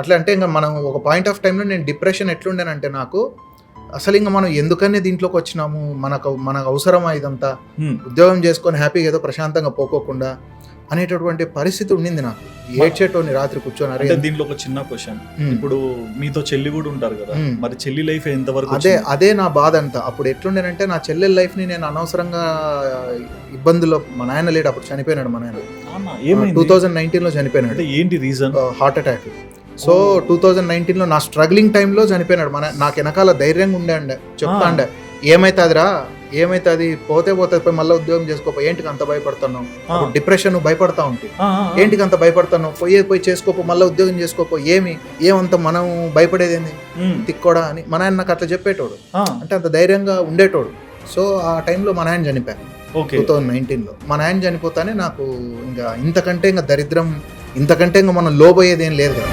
అట్లా అంటే ఇంకా మనం ఒక పాయింట్ ఆఫ్ టైంలో నేను డిప్రెషన్ ఎట్లుండేనంటే నాకు అసలు ఇంకా మనం ఎందుకనే దీంట్లోకి వచ్చినాము? మనకు మనకు అవసరమా ఇదంతా. ఉద్యోగం చేసుకొని హ్యాపీగా ఏదో ప్రశాంతంగా పోకోకుండా అనేటటువంటి పరిస్థితి ఉండింది నాకు. ఏడ్చేటోని రాత్రి కూర్చొని అరే దీంట్లో ఒక చిన్న క్వశ్చన్. ఇప్పుడు మీతో చెల్లి కూడా ఉంటారు కదా. మరి చెల్లి లైఫ్ ఎంతవరకు అదే? అదే నా బాధ అంతా. అప్పుడు ఎట్లుండేనంటే నా చెల్లెల లైఫ్ని నేను అనవసరంగా ఇబ్బందుల్లో మా నాయన లేడు అప్పుడు చనిపోయినాడు మా నాయన? టూ థౌజండ్ నైన్టీన్లో చనిపోయినాడు. అంటే ఏంటి reason heart attack so two thousand నైన్టీన్లో నా స్ట్రగ్లింగ్ టైంలో చనిపోయినాడు. మన నాకు వెనకాల ధైర్యంగా ఉండే అండే. చెప్తా అండే. ఏమైతుందిరా? ఏమైతుంది? పోతే పోతుంది పోయి మళ్ళీ ఉద్యోగం చేసుకోపో. ఏంటికి అంత భయపడుతున్నావు? డిప్రెషన్ భయపడతా ఉంటాయి ఏంటికి అంత భయపడుతున్నావు? పోయే పోయి చేసుకోపో మళ్ళీ ఉద్యోగం చేసుకోపో. ఏమి? ఏమంత మనం భయపడేదేంది తిక్కోడా అని. మా నాయన నాకు అట్లా చెప్పేటోడు. అంటే అంత ధైర్యంగా ఉండేటోడు. సో ఆ టైంలో మా నాయన చనిపోయాను టూ థౌజండ్ నైన్టీన్లో మా నాయన చనిపోతానే నాకు ఇంకా ఇంతకంటే ఇంకా దరిద్రం ఇంతకంటే ఇంకా మనం లోబోయేది ఏం లేదు కదా.